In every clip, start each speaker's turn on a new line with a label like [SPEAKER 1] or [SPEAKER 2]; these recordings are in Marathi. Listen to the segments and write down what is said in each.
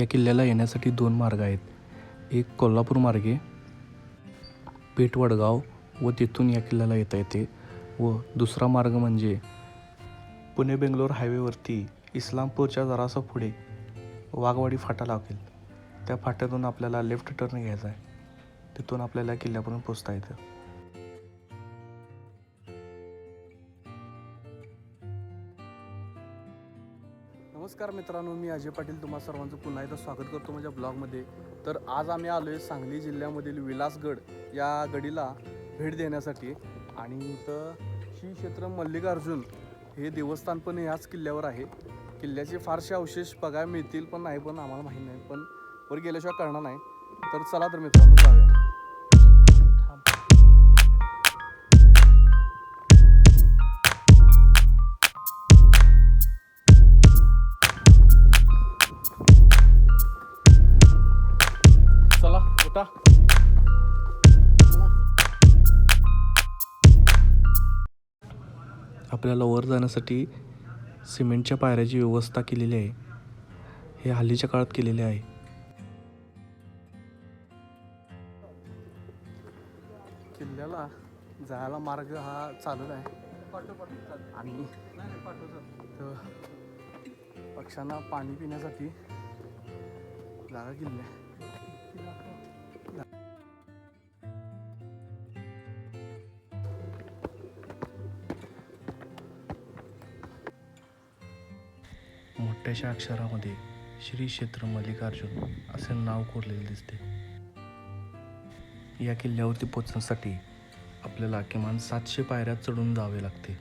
[SPEAKER 1] या किल्ल्याला येण्यासाठी दोन मार्ग आहेत. एक कोल्हापूर मार्गे पेठ वडगाव व तिथून या किल्ल्याला येता येते व दुसरा मार्ग म्हणजे पुणे बेंगलोर हायवेवरती इस्लामपूरच्या जरासं पुढे वाघवाडी फाटा लागेल. त्या फाट्यातून आपल्याला लेफ्ट टर्न घ्यायचा आहे. तिथून आपल्याला किल्ल्यापर्यंत पोचता येतं.
[SPEAKER 2] नमस्कार मित्रांनो मी अजय पाटील. तुम्हा सर्वांचं पुन्हा एकदा स्वागत करतो माझ्या ब्लॉगमध्ये. तर आज आम्ही आलो आहे सांगली जिल्ह्यामधील विलासगड या गडीला भेट देण्यासाठी. आणि इथं श्री क्षेत्र मल्लिकार्जुन हे देवस्थान पण ह्याच किल्ल्यावर आहे. किल्ल्याचे फारसे अवशेष बघायला मिळतील पण नाही पण आम्हाला माहीत नाही. पण वर गेल्याशिवाय कळणार नाही. तर चला तर मित्रांनो जाऊया. उठा
[SPEAKER 1] आपल्याला वर जाण्यासाठी सिमेंटच्या पायऱ्याची व्यवस्था केलेली आहे. हे हल्लीच्या काळात केलेले आहे.
[SPEAKER 2] किल्ल्याला जायला मार्ग हा चालत आहे. आणि पक्ष्यांना पाणी पिण्यासाठी जागा केली आहे.
[SPEAKER 1] छोट्याशा अक्षरामध्ये श्री क्षेत्र मल्लिकार्जुन असे नाव कोरलेले दिसते. या किल्ल्यावरती पोचण्यासाठी आपल्याला किमान सातशे पायऱ्या चढून जावे लागते.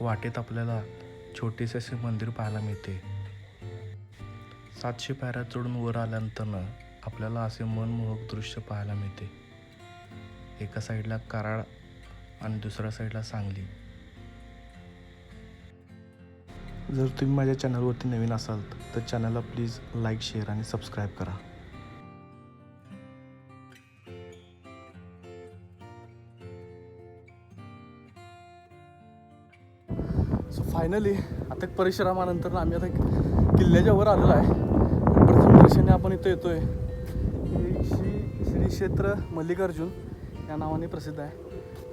[SPEAKER 1] वाटेत आपल्याला छोटेसे असे मंदिर पाहायला मिळते. सातशे पायऱ्या चढून वर आल्यानंतर आपल्याला असे मनमोहक दृश्य पाहायला मिळते. एका साईडला कराड आणि दुसऱ्या साईडला सांगली. जर तुम्ही माझ्या चॅनलवरती नवीन असाल तर चॅनलला प्लीज लाईक शेअर आणि सबस्क्राईब करा.
[SPEAKER 2] सो फायनली आता परिश्रमानंतर आम्ही आता किल्ल्याच्या वर आलेलो आहे. प्रथम दर्शने आपण इथं येतो आहे श्री श्री क्षेत्र मल्लिकार्जुन या नावाने प्रसिद्ध आहे.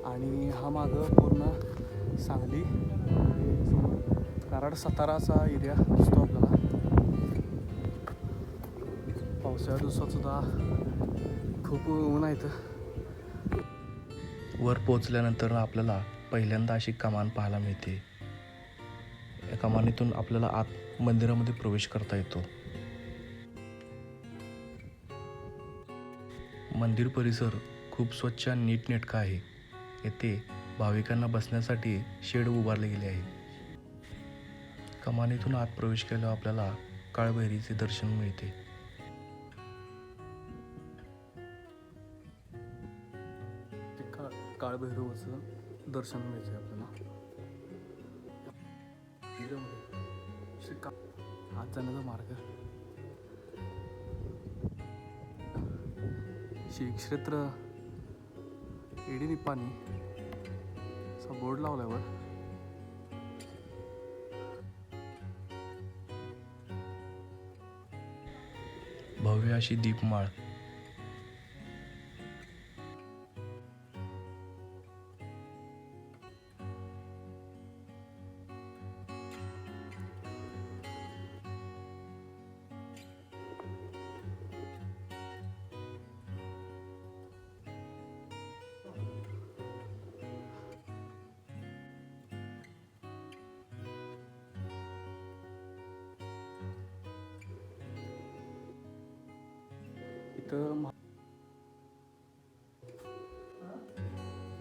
[SPEAKER 2] आणि हा मागं पूर्ण सांगली कराड साताराचा एरिया दिसतो आपल्याला. पावसाळ्या दिवसात सुद्धा खूप ऊन आहेत
[SPEAKER 1] वर पोचल्यानंतर आपल्याला पहिल्यांदा अशी कमान पाहायला मिळते. या कमानीतून आपल्याला आत मंदिरामध्ये प्रवेश करता येतो. मंदिर परिसर खूप स्वच्छ आणि नीटनेटका आहे. येथे भाविकांना बसण्यासाठी शेड उभारले गेले आहे. कमानीतून आत प्रवेश केल्यावर आपल्याला काळभैरीचे दर्शन मिळते.
[SPEAKER 2] ते का काळभैरवाचं दर्शन मिळते आपल्याला. आत जाण्याचा मार्ग. श्री क्षेत्र एडी निपाणी. असा बोर्ड लावल्यावर
[SPEAKER 1] भव्य अशी दीपमाळ.
[SPEAKER 2] इथं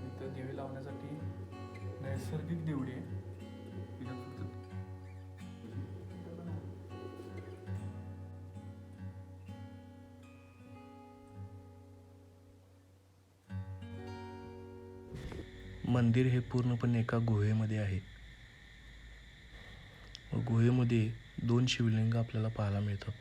[SPEAKER 2] इथं दिवे लावण्यासाठी नैसर्गिक दिवडी आहे.
[SPEAKER 1] मंदिर हे पूर्णपणे एका गुहेमध्ये आहे. व गुहेमध्ये दोन शिवलिंग आपल्याला पाहायला मिळतात.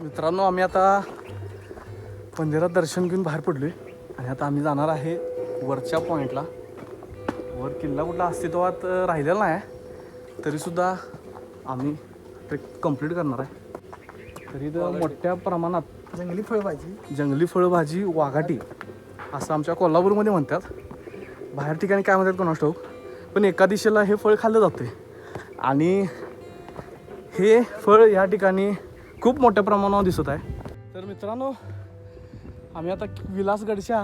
[SPEAKER 2] मित्रांनो आम्ही आता मंदिरात दर्शन घेऊन बाहेर पडलोय. आणि आता आम्ही जाणार आहे वरच्या पॉईंटला वर किल्ला कुठला अस्तित्वात राहिलेला नाही तरीसुद्धा आम्ही ट्रेक कंप्लीट करणार आहे. तरी इथं मोठ्या प्रमाणात
[SPEAKER 3] जंगली फळभाजी.
[SPEAKER 2] जंगली फळभाजी वाघाटी असं आमच्या कोल्हापूरमध्ये म्हणतात. बाहेर ठिकाणी काय म्हणतात कोणास ठाऊक? पण एका दिशेला हे फळ खाल्लं जाते आणि हे फळ या ठिकाणी खूप मोठ्या प्रमाणावर दिसत आहे. तर मित्रांनो आम्ही आता विलासगडच्या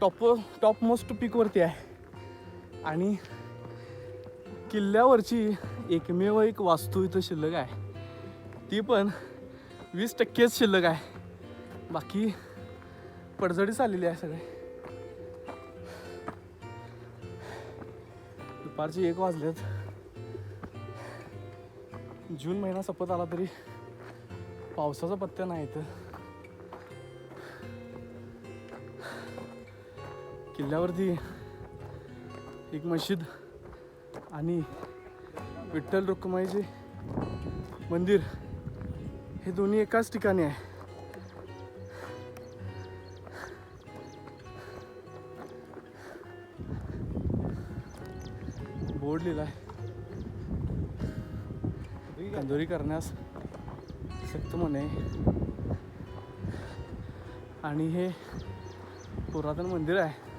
[SPEAKER 2] टॉप टॉप मोस्ट पीकवरती आहे. आणि किल्ल्यावरची एकमेव एक वास्तू इथं शिल्लक आहे. ती पण वीस टक्केच शिल्लक आहे. बाकी पडझडीच आलेली आहे सगळे. दुपारचे एक वाजलेत. जून महिना सपत आला तरी पावसाचा पत्त्या नाही इथं. किल्ल्यावरती एक मशीद आणि विठ्ठल रुक्माईचे मंदिर हे दोन्ही एकाच ठिकाणी आहे. बोर्ड आहे तंदुरी करण्यास सक्त म्हणे. आणि हे पुरातन मंदिर आहे.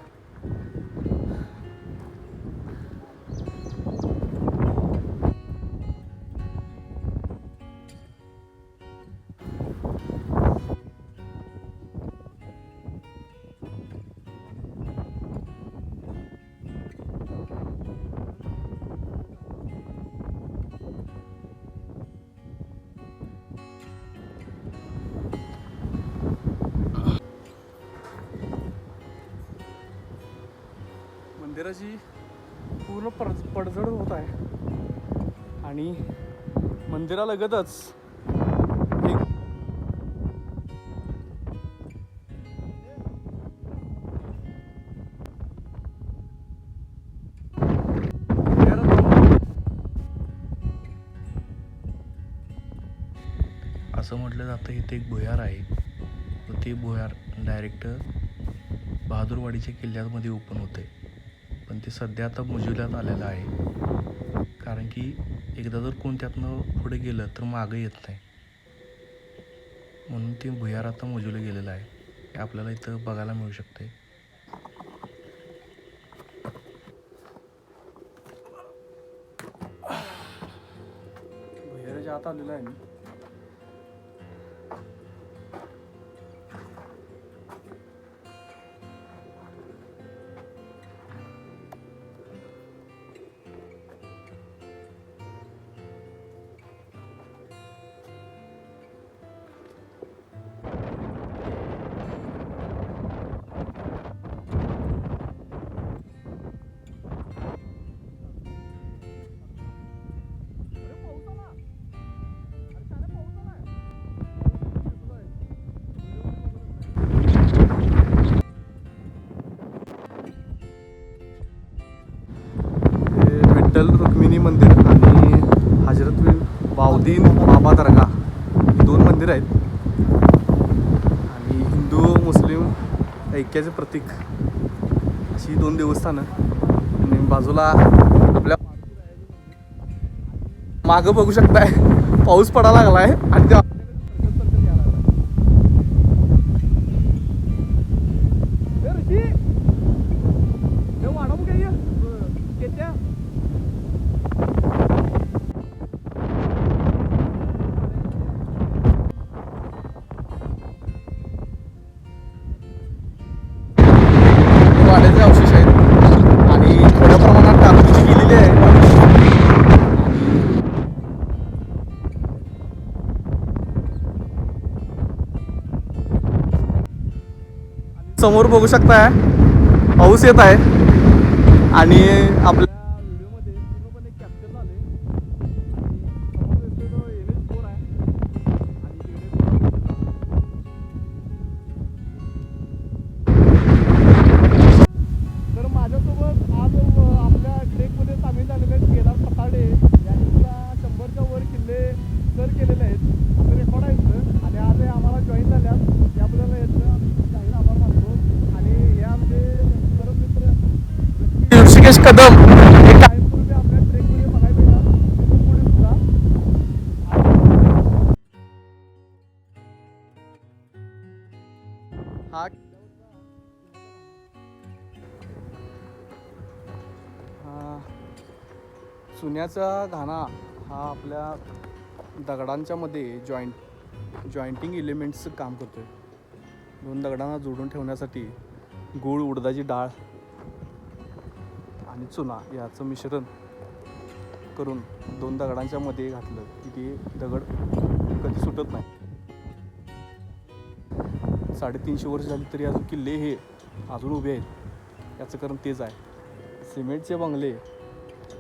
[SPEAKER 2] मंदिराची पूर्ण पड पडझड होत आहे. आणि मंदिरालगतच एक
[SPEAKER 1] असं म्हटलं जातं इथे एक भुयार आहे. व ते भुयार डायरेक्ट बहादूरवाडीच्या किल्ल्यामध्ये ओपन होते पण ते सध्या आता मुजुल्यात आलेलं आहे. कारण की एकदा जर कोण त्यातनं पुढे गेलं तर मागं येत नाही. म्हणून ते भुयार आता मुजुलं गेलेलं आहे. हे आपल्याला इथं बघायला मिळू शकते.
[SPEAKER 2] भैयाच्या आत आलेलं आहे मी. तीन बाबा दर्गा दोन मंदिर आहेत. आणि हिंदू मुस्लिम ऐक्याचे प्रतीक. अशी दोन देवस्थानं. आणि बाजूला आपल्या मागं बघू शकताय पाऊस पडायला लागला आहे आणि त्या समोर बघू शकताय. पाऊस येत आहे. आणि आपल्या व्हिडिओमध्ये पूर्णपणे कॅप्चर झाले. आणि आहे. तर माझ्यासोबत आज आपल्या ट्रेकमध्ये सामील झालेले आहेत केदार पताडे यांनी सुद्धा शंभरच्या वर किल्ले सर केलेले आहेत ऋषिकेश कदम हे कायमस्वरूपी आपल्या ट्रेकमध्ये बघायला मिळणार इथून पुढे सुद्धा हा. हा. चुन्याचा घाणा हा आपल्या दगडांच्या मध्ये जॉईंट जॉईंटिंग इलिमेंट्सचं काम करतो आहे दोन दगडांना जोडून ठेवण्यासाठी गूळ उडदाची डाळ आणि चुना याचं मिश्रण करून दोन दगडांच्या मध्ये घातलं की ते दगड कधी सुटत नाही. साडेतीनशे वर्ष झाली तरी अजून किल्ले हे अजून उभे आहेत. याचं कारण तेच आहे. सिमेंटचे बंगले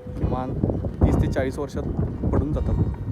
[SPEAKER 2] किमान तीस ते चाळीस वर्षात पडून जातात.